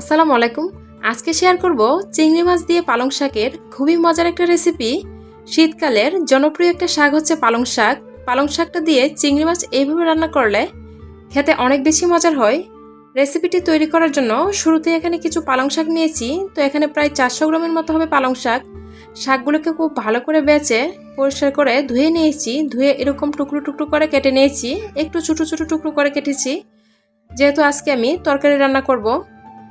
আসসালামু আলাইকুম। আজকে শেয়ার করব চিংড়ি মাছ দিয়ে পালং শাকের খুবই মজার একটা রেসিপি শীতকালের জনপ্রিয় একটা শাক হচ্ছে পালং শাক। পালং শাকটা দিয়ে চিংড়ি মাছ এইভাবে রান্না করলে খেতে অনেক বেশি মজার হয়। রেসিপিটি তৈরি করার জন্য শুরুতে এখানে কিছু পালং শাক নিয়েছি। তো এখানে প্রায় চারশো গ্রামের মতো হবে পালং শাক। শাকগুলোকে খুব ভালো করে বেছে, পরিষ্কার করে ধুয়ে নিয়েছি। ধুয়ে এরকম টুকরো টুকরো করে কেটে নিয়েছি। একটু ছোটো ছোটো টুকরো করে কেটেছি। যেহেতু আজকে আমি তরকারি রান্না করব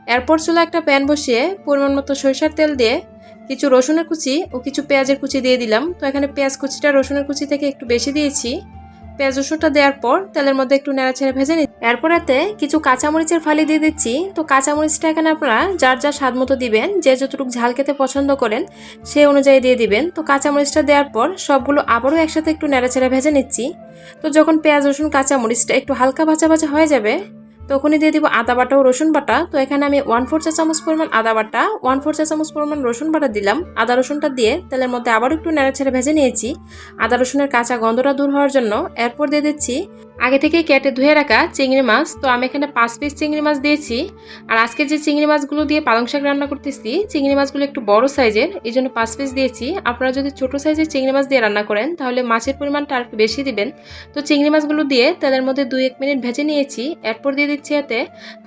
এরপর চুলা একটা প্যান বসিয়ে পরিমাণ মতো সরিষার তেল দিয়ে কিছু রসুনের কুচি ও কিছু পেঁয়াজের কুচি দিয়ে দিলাম। তো এখানে পেঁয়াজ কুচিটা রসুনের কুচি থেকে একটু বেশি দিয়েছি। পেঁয়াজ রসুনটা দেওয়ার পর তেলের মধ্যে একটু নেড়াছেড়ে ভেজে নিই এরপর এতে কিছু কাঁচামরিচের ফালি দিয়ে দিচ্ছি। তো কাঁচামরিচটা এখানে আপনারা যার যার স্বাদ মতো দিবেন, যে যতটুকু ঝাল খেতে পছন্দ করেন সেই অনুযায়ী দিয়ে দিবেন। তো কাঁচামরিচটা দেওয়ার পর সবগুলো আবারও একসাথে একটু নেড়াছেড়ে ভেজে নিচ্ছি। তো যখন পেঁয়াজ রসুন কাঁচামরিচটা একটু হালকা ভাজা ভাজা হয়ে যাবে তখনই দিয়ে দিব আদা বাটা ও রসুন বাটা। তো এখানে আমি ওয়ান ফোর চা চামচ পরিমাণ আদা বাটা ওয়ান ফোর চা চামচ পরিমাণ রসুন বাটা দিলাম। আদা রসুনটা দিয়ে তেলের মধ্যে আবার একটু নেড়াছেড়ে ভেজে নিয়েছি। আদা রসুনের কাঁচা গন্ধটা দূর হওয়ার জন্য এরপর দিয়ে দিচ্ছি আগে থেকে কেটে ধুয়ে রাখা চিংড়ি মাছ। তো আমি এখানে পাঁচ পিস চিংড়ি মাছ দিয়েছি। আর আজকে যে চিংড়ি মাছগুলো দিয়ে পালং শাক রান্না করতেছি, চিংড়ি মাছগুলো একটু বড় সাইজের এই জন্য পাঁচ পিস দিয়েছি। আপনারা যদি ছোট সাইজের চিংড়ি মাছ দিয়ে রান্না করেন, তাহলে মাছের পরিমাণটা আর বেশি দিবেন। তো চিংড়ি মাছগুলো দিয়ে তেলের মধ্যে দুই এক মিনিট ভেজে নিয়েছি। এরপর দিয়ে দিচ্ছি এতে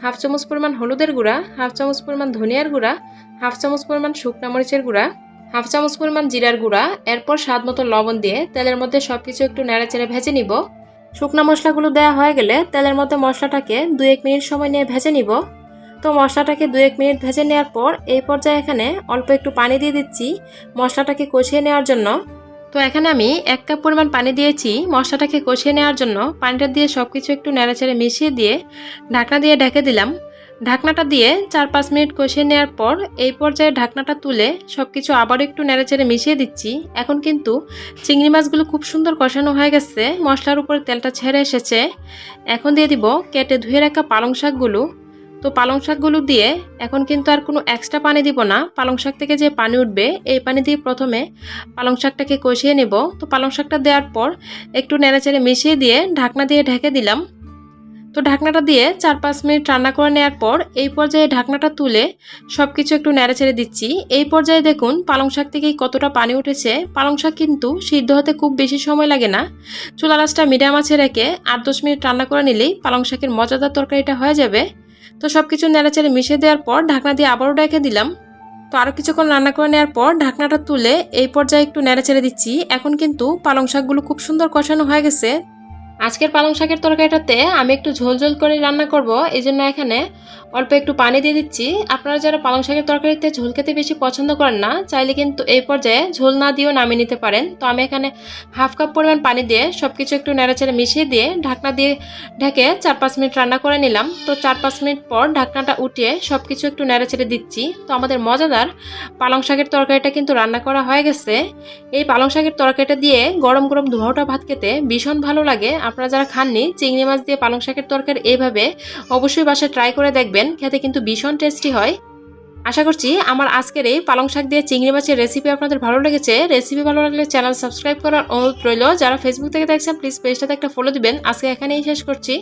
হাফ চামচ পরিমাণ হলুদের গুঁড়া, হাফ চামচ পরিমাণ ধনিয়ার গুঁড়া, হাফ চামচ পরিমাণ শুকনা মরিচের গুঁড়া, হাফ চামচ পরিমাণ জিরার গুঁড়া। এরপর স্বাদ মতো লবণ দিয়ে তেলের মধ্যে সব কিছু একটু নেড়েচেড়ে ভেজে নিব। শুকনা মশলাগুলো দেওয়া হয়ে গেলে তেলের মধ্যে মশলাটাকে দু এক মিনিট সময় নিয়ে ভেজে নিব। তো মশলাটাকে দু এক মিনিট ভেজে নেওয়ার পর এই পর্যায়ে এখানে অল্প একটু পানি দিয়ে দিচ্ছি মশলাটাকে কষিয়ে নেওয়ার জন্য। তো এখানে আমি এক কাপ পরিমাণ পানি দিয়েছি। মশলাটাকে কষিয়ে নেওয়ার জন্য পানিটা দিয়ে সব কিছু একটু নেড়াচেড়ে মিশিয়ে দিয়ে ঢাকনা দিয়ে ঢেকে দিলাম। ঢাকনাটা দিয়ে চার পাঁচ মিনিট কষিয়ে নেওয়ার পর এই পর্যায়ে ঢাকনাটা তুলে সব কিছু আবার একটু নেড়েচেড়ে মিশিয়ে দিচ্ছি। এখন কিন্তু চিংড়ি মাছগুলো খুব সুন্দর কষানো হয়ে গেছে, মশলার উপরে তেলটা ছেড়ে এসেছে। এখন দিয়ে দিব কেটে ধুয়ে রাখা পালং শাকগুলো। তো পালং শাকগুলো দিয়ে এখন কিন্তু আর কোনো এক্সট্রা পানি দিব না। পালং শাক থেকে যে পানি উঠবে, এই পানি দিয়ে প্রথমে পালং শাকটাকে কষিয়ে নেব। তো পালং শাকটা দেওয়ার পর একটু নেড়েচেড়ে মিশিয়ে দিয়ে ঢাকনা দিয়ে ঢেকে দিলাম। তো ঢাকনাটা দিয়ে চার পাঁচ মিনিট রান্না করে নেওয়ার পর এই পর্যায়ে ঢাকনাটা তুলে সব কিছু একটু নেড়ে ছেড়ে দিচ্ছি। এই পর্যায়ে দেখুন পালং শাক থেকেই কতটা পানি উঠেছে। পালং শাক কিন্তু সিদ্ধ হতে খুব বেশি সময় লাগে না। চুলা রাসটা মিডিয়াম আছে রেখে আট দশ মিনিট রান্না করে নিলেই পালং শাকের মজাদার তরকারিটা হয়ে যাবে। তো সব কিছু নেড়েচেড়ে মিশিয়ে দেওয়ার পর ঢাকনা দিয়ে আবারও ডেকে দিলাম। তো আরও কিছুক্ষণ রান্না করে নেওয়ার পর ঢাকনাটা তুলে এই পর্যায়ে একটু নেড়ে ছেড়ে দিচ্ছি। এখন কিন্তু পালং শাকগুলো খুব সুন্দর কষানো হয়ে গেছে। আজকের পালং শাকের তরকারিটাতে আমি একটু ঝোল ঝোল করে রান্না করব এই জন্য এখানে অল্প একটু পানি দিয়ে দিচ্ছি। আপনারা যারা পালং শাকের তরকারিতে ঝোল খেতে বেশি পছন্দ করেন না, চাইলে কিন্তু এই পর্যায়ে ঝোল না দিয়েও নামিয়ে নিতে পারেন। তো আমি এখানে হাফ কাপ পরিমাণ পানি দিয়ে সব কিছু একটু নেড়াচেড়ে মিশিয়ে দিয়ে ঢাকনা দিয়ে ঢেকে চার পাঁচ মিনিট রান্না করে নিলাম। তো চার পাঁচ মিনিট পর ঢাকনাটা উঠিয়ে সব কিছু একটু নেড়াচেড়ে দিচ্ছি। তো আমাদের মজাদার পালং শাকের তরকারিটা কিন্তু রান্না করা হয়ে গেছে। এই পালং শাকের তরকারিটা দিয়ে গরম গরম ধোয়াটা ভাত খেতে ভীষণ ভালো লাগে। আপনারা যারা খাননি, চিংড়ি মাছ দিয়ে পালং শাকের তরকারি এইভাবে অবশ্যই বাসায় ট্রাই করে দেখবেন। খেতে কিন্তু ভীষণ টেস্টি হয়। আশা করছি আমার আজকের এই পালং শাক দিয়ে চিংড়ি মাছের রেসিপি আপনাদের ভালো লেগেছে। রেসিপি ভালো লাগলে চ্যানেল সাবস্ক্রাইব করার অনুরোধ রইল। যারা ফেসবুক থেকে দেখছেন প্লিজ পেজটাতে একটা ফলো দিবেন। আজকে এখানেই শেষ করছি।